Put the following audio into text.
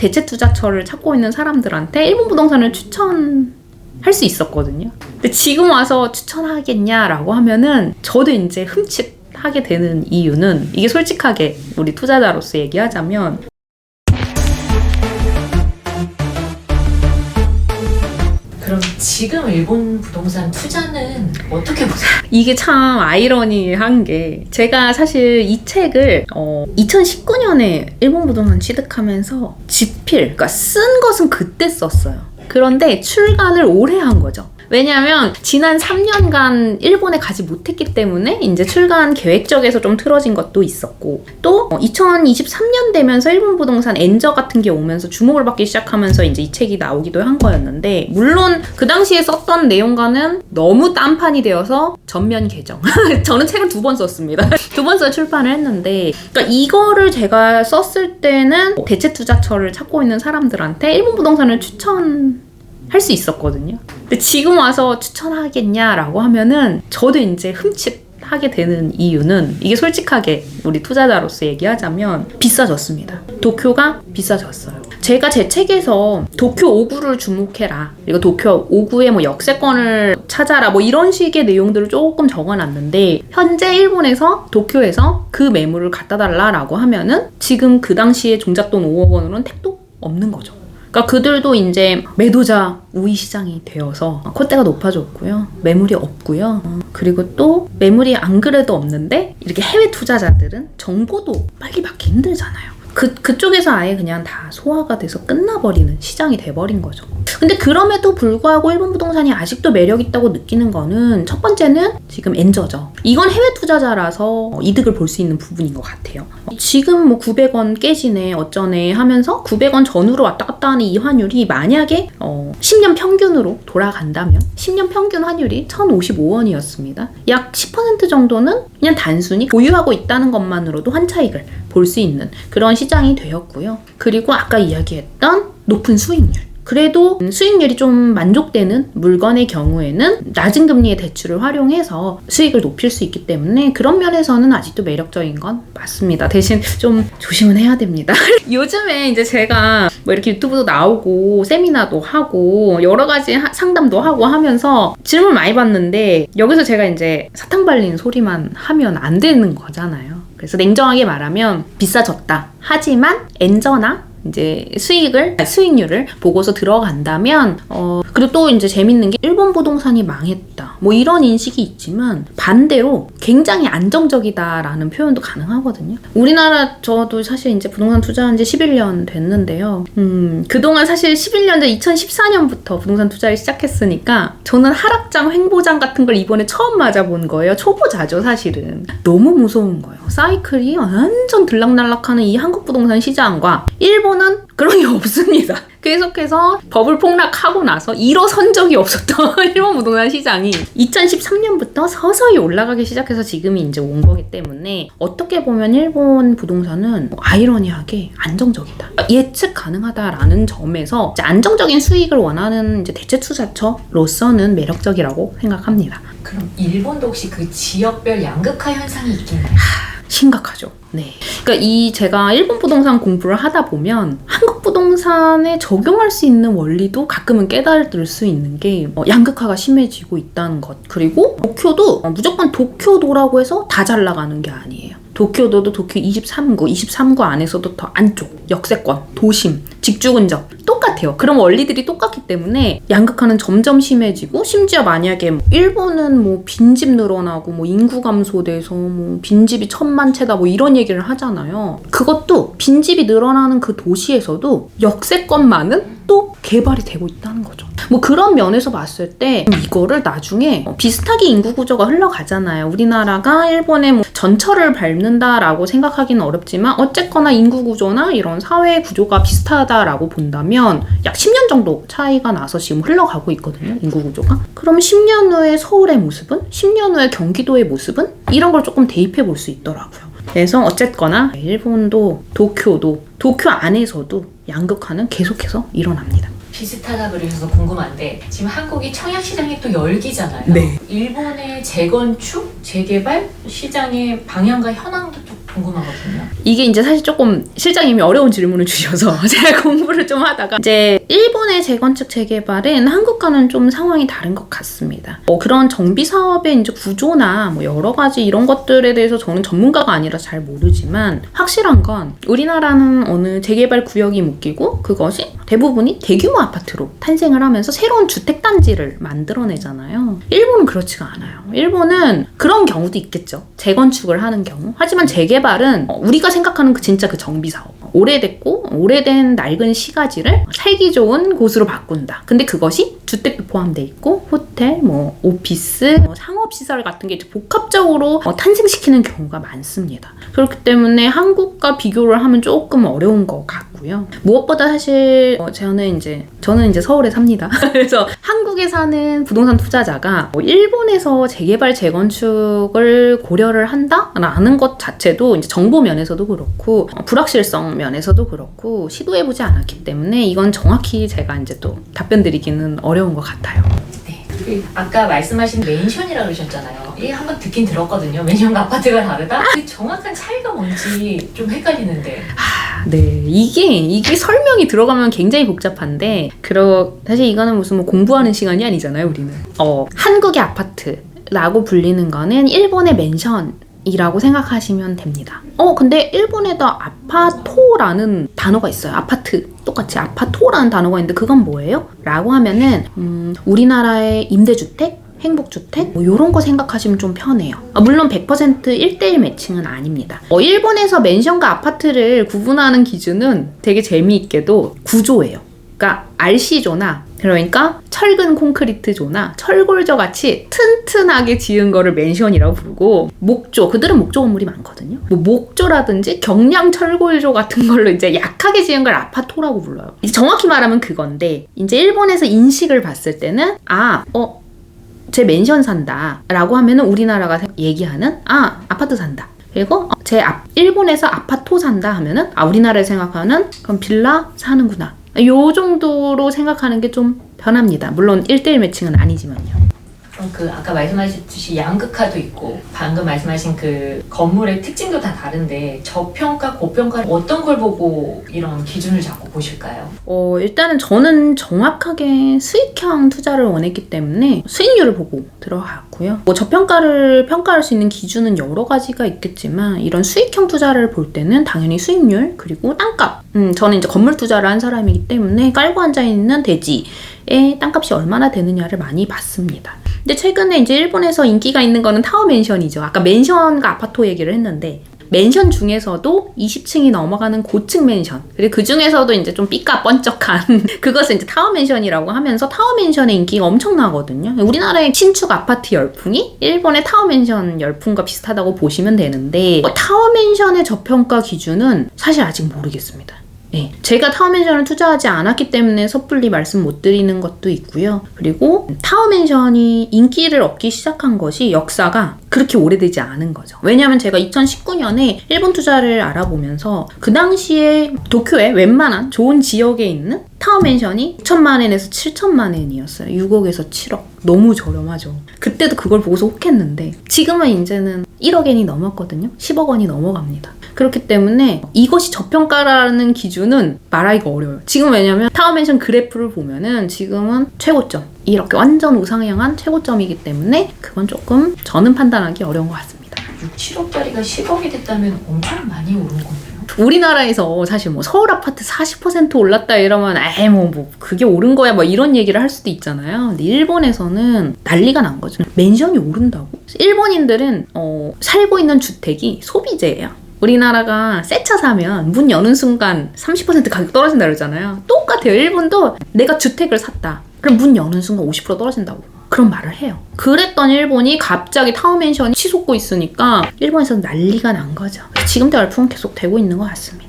대체 투자처를 찾고 있는 사람들한테 일본 부동산을 추천할 수 있었거든요. 근데 지금 와서 추천하겠냐라고 하면은 저도 이제 흠칫 하게 되는 이유는 이게 솔직하게 우리 투자자로서 얘기하자면 그럼 지금 일본 부동산 투자는 어떻게 보세요? 이게 참 아이러니한 게 제가 사실 이 책을 어, 2019년에 일본 부동산 취득하면서 집필, 그러니까 쓴 것은 그때 썼어요. 그런데 출간을 올해 한 거죠. 왜냐하면 지난 3년간 일본에 가지 못했기 때문에 이제 출간 계획 적에서 좀 틀어진 것도 있었고 또 2023년 되면서 일본 부동산 엔저 같은 게 오면서 주목을 받기 시작하면서 이제 이 책이 나오기도 한 거였는데 물론 그 당시에 썼던 내용과는 너무 딴판이 되어서 전면 개정. 저는 책을 두 번 썼습니다. 두 번 써 출판을 했는데 그러니까 이거를 제가 썼을 때는 대체 투자처를 찾고 있는 사람들한테 일본 부동산을 추천 할 수 있었거든요. 근데 지금 와서 추천하겠냐라고 하면은 저도 이제 흠칫 하게 되는 이유는 이게 솔직하게 우리 투자자로서 얘기하자면 비싸졌습니다. 도쿄가 비싸졌어요. 제가 제 책에서 도쿄 5구를 주목해라. 그리고 도쿄 5구의 뭐 역세권을 찾아라. 뭐 이런 식의 내용들을 조금 적어놨는데 현재 일본에서 도쿄에서 그 매물을 갖다 달라라고 하면은 지금 그 당시에 종잣돈 5억 원으로는 택도 없는 거죠. 그러니까 그들도 이제 매도자 우위 시장이 되어서 콧대가 높아졌고요. 매물이 없고요. 어, 그리고 또 매물이 안 그래도 없는데 이렇게 해외 투자자들은 정보도 빨리 받기 힘들잖아요. 그, 그쪽에서 아예 그냥 다 소화가 돼서 끝나버리는 시장이 돼버린 거죠. 근데 그럼에도 불구하고 일본 부동산이 아직도 매력 있다고 느끼는 거는 첫 번째는 지금 엔저죠. 이건 해외 투자자라서 이득을 볼 수 있는 부분인 것 같아요. 지금 뭐 900원 깨지네 어쩌네 하면서 900원 전후로 왔다 갔다 하는 이 환율이 만약에 어, 10년 평균으로 돌아간다면 10년 평균 환율이 1,055원이었습니다. 약 10% 정도는 그냥 단순히 보유하고 있다는 것만으로도 환차익을 볼 수 있는 그런 시장이 되었고요. 그리고 아까 이야기했던 높은 수익률. 그래도 수익률이 좀 만족되는 물건의 경우에는 낮은 금리의 대출을 활용해서 수익을 높일 수 있기 때문에 그런 면에서는 아직도 매력적인 건 맞습니다. 대신 좀 조심은 해야 됩니다. 요즘에 이제 제가 뭐 이렇게 유튜브도 나오고 세미나도 하고 여러 가지 하- 상담도 하고 하면서 질문 많이 받는데 여기서 제가 이제 사탕 발린 소리만 하면 안 되는 거잖아요. 그래서 냉정하게 말하면 비싸졌다. 하지만 엔저나 이제 수익을 수익률을 보고서 들어간다면 어 그리고 또 이제 재밌는 게 일본 부동산이 망했다. 뭐 이런 인식이 있지만 반대로 굉장히 안정적이다라는 표현도 가능하거든요. 우리나라 저도 사실 이제 부동산 투자한 지 11년 됐는데요. 음 그동안 사실 11년 전 2014년부터 부동산 투자를 시작했으니까 저는 하락장 횡보장 같은 걸 이번에 처음 맞아본 거예요. 초보자죠 사실은. 너무 무서운 거예요. 사이클이 완전 들락날락하는 이 한국 부동산 시장과 일본 은 그런 게 없습니다. 계속해서 버블 폭락하고 나서 일어선 적이 없었던 일본 부동산 시장이 2013년부터 서서히 올라가기 시작해서 지금이 이제 온 거기 때문에 어떻게 보면 일본 부동산은 뭐 아이러니하게 안정적이다. 예측 가능하다라는 점에서 안정적인 수익을 원하는 이제 대체 투자처로서는 매력적이라고 생각합니다. 그럼 일본도 혹시 그 지역별 양극화 현상이 있겠나요? 심각하죠. 네. 그러니까 이 제가 일본 부동산 공부를 하다 보면 한국 부동산에 적용할 수 있는 원리도 가끔은 깨달을 수 있는 게 어, 양극화가 심해지고 있다는 것. 그리고 도쿄도 어, 무조건 도쿄도라고 해서 다 잘 나가는 게 아니에요. 도쿄도도 도쿄 23구, 23구 안에서도 더 안쪽, 역세권, 도심, 직주 근접 똑같아요. 그런 원리들이 똑같기 때문에 양극화는 점점 심해지고 심지어 만약에 뭐 일본은 뭐 빈집 늘어나고 뭐 인구 감소돼서 뭐 빈집이 천만 채다 뭐 이런 얘기를 하잖아요. 그것도 빈집이 늘어나는 그 도시에서도 역세권만은 또 개발이 되고 있다는 거죠. 뭐 그런 면에서 봤을 때 이거를 나중에 비슷하게 인구 구조가 흘러가잖아요. 우리나라가 일본의 뭐 전철을 밟는다라고 생각하기는 어렵지만 어쨌거나 인구 구조나 이런 사회 구조가 비슷하다라고 본다면 약 10년 정도 차이가 나서 지금 흘러가고 있거든요. 인구 구조가. 그럼 10년 후에 서울의 모습은 10년 후에 경기도의 모습은 이런 걸 조금 대입해 볼 수 있더라고요. 그래서 어쨌거나 일본도 도쿄도 도쿄 안에서도 양극화는 계속해서 일어납니다. 비슷하다 그러셔서 궁금한데 지금 한국이 청약 시장이 또 열기잖아요. 네. 일본의 재건축, 재개발 시장의 방향과 현황도 좀 궁금하거든요. 이게 이제 사실 조금 실장님이 어려운 질문을 주셔서 제가 공부를 좀 하다가 이제 일본의 재건축 재개발은 한국과는 좀 상황이 다른 것 같습니다. 뭐 그런 정비 사업의 이제 구조나 뭐 여러 가지 이런 것들에 대해서 저는 전문가가 아니라 잘 모르지만 확실한 건 우리나라는 어느 재개발 구역이 묶이고 그것이 대부분이 대규모 아파트로 탄생을 하면서 새로운 주택 단지를 만들어내잖아요. 일본은 그렇지가 않아요. 일본은 그런 경우도 있겠죠. 재건축을 하는 경우. 하지만 재개발 은 어, 우리가 생각하는 그 진짜 그 정비 사업. 오래됐고 오래된 낡은 시가지를 살기 좋은 곳으로 바꾼다. 근데 그것이 주택도 포함돼 있고 호텔, 뭐 오피스, 뭐 상업 시설 같은 게 복합적으로 어, 탄생시키는 경우가 많습니다. 그렇기 때문에 한국과 비교를 하면 조금 어려운 것 같고요. 무엇보다 사실 어, 저는 이제 저는 이제 서울에 삽니다. 그래서 한국에 사는 부동산 투자자가 뭐 일본에서 재개발 재건축을 고려를 한다라는 것 자체도 이제 정보 면에서도 그렇고 어, 불확실성 면에서도 그렇고 시도해보지 않았기 때문에 이건 정확히 제가 이제 또 답변 드리기는 어려운 것 같아요. 아까 말씀하신 맨션이라고 그러셨잖아요. 이게 한번 듣긴 들었거든요. 맨션과 아파트가 다르다? 그 정확한 차이가 뭔지 좀 헷갈리는데. 아, 네, 이게 이게 설명이 들어가면 굉장히 복잡한데, 그러 사실 이거는 무슨 뭐 공부하는 시간이 아니잖아요, 우리는. 어, 한국의 아파트 라고 불리는 거는 일본의 맨션 이라고 생각하시면 됩니다. 어, 근데 일본에도 아파토라는 단어가 있어요. 아파트 똑같이 아파토라는 단어가 있는데 그건 뭐예요? 라고 하면은 음, 우리나라의 임대주택 행복주택 뭐 이런 거 생각하시면 좀 편해요. 아, 물론 100% 1대1 매칭은 아닙니다. 어, 일본에서 맨션과 아파트를 구분하는 기준은 되게 재미있게도 구조예요. 그러니까 RC조나 그러니까 철근 콘크리트조나 철골조 같이 튼튼하게 지은 거를 맨션이라고 부르고 목조 그들은 목조 건물이 많거든요. 뭐 목조라든지 경량 철골조 같은 걸로 이제 약하게 지은 걸 아파토라고 불러요. 이제 정확히 말하면 그건데 이제 일본에서 인식을 봤을 때는 아 어 제 맨션 산다 라고 하면은 우리나라가 얘기하는 아 아파트 산다 그리고 어, 제 앞, 일본에서 아파토 산다 하면은 아 우리나라에 생각하는 그럼 빌라 사는구나 요 정도로 생각하는 게좀 편합니다. 물론 1대1 매칭은 아니지만요 그 아까 말씀하셨듯이 양극화도 있고 방금 말씀하신 그 건물의 특징도 다 다른데 저평가, 고평가 어떤 걸 보고 이런 기준을 잡고 보실까요? 어, 일단은 저는 정확하게 수익형 투자를 원했기 때문에 수익률을 보고 들어갔고요. 뭐 저평가를 평가할 수 있는 기준은 여러 가지가 있겠지만 이런 수익형 투자를 볼 때는 당연히 수익률 그리고 땅값. 음, 저는 이제 건물 투자를 한 사람이기 때문에 깔고 앉아 있는 대지의 땅값이 얼마나 되느냐를 많이 봤습니다. 근데 최근에 이제 일본에서 인기가 있는 거는 타워 맨션이죠. 아까 맨션과 아파트 얘기를 했는데 맨션 중에서도 20층이 넘어가는 고층 맨션 그리고 그 중에서도 이제 좀 삐까 번쩍한 그것을 이제 타워 맨션이라고 하면서 타워 맨션의 인기가 엄청나거든요. 우리나라의 신축 아파트 열풍이 일본의 타워 맨션 열풍과 비슷하다고 보시면 되는데 뭐 타워 맨션의 저평가 기준은 사실 아직 모르겠습니다. 네, 제가 타워맨션을 투자하지 않았기 때문에 섣불리 말씀 못 드리는 것도 있고요. 그리고 타워맨션이 인기를 얻기 시작한 것이 역사가 그렇게 오래되지 않은 거죠. 왜냐하면 제가 2019년에 일본 투자를 알아보면서 그 당시에 도쿄에 웬만한 좋은 지역에 있는 타워맨션이 6천만 엔에서 7천만 엔이었어요. 6억에서 7억. 너무 저렴하죠. 그때도 그걸 보고서 혹했는데 지금은 이제는 1억 엔이 넘었거든요. 10억 원이 넘어갑니다. 그렇기 때문에 이것이 저평가라는 기준은 말하기가 어려워요. 지금 왜냐면 타워맨션 그래프를 보면은 지금은 최고점. 이렇게 완전 우상향한 최고점이기 때문에 그건 조금 저는 판단하기 어려운 것 같습니다. 6, 7억짜리가 10억이 됐다면 엄청 많이 오른 거네요. 우리나라에서 사실 뭐 서울 아파트 40% 올랐다 이러면 에이 뭐, 뭐 그게 오른 거야 뭐 이런 얘기를 할 수도 있잖아요. 근데 일본에서는 난리가 난 거죠. 맨션이 오른다고? 일본인들은 어, 살고 있는 주택이 소비재예요. 우리나라가 새 차 사면 문 여는 순간 30% 가격 떨어진다 그러잖아요. 똑같아요. 일본도 내가 주택을 샀다. 그럼 문 여는 순간 50% 떨어진다고. 그런 말을 해요. 그랬던 일본이 갑자기 타워맨션이 치솟고 있으니까 일본에서 난리가 난 거죠. 지금도 열풍은 계속 되고 있는 것 같습니다.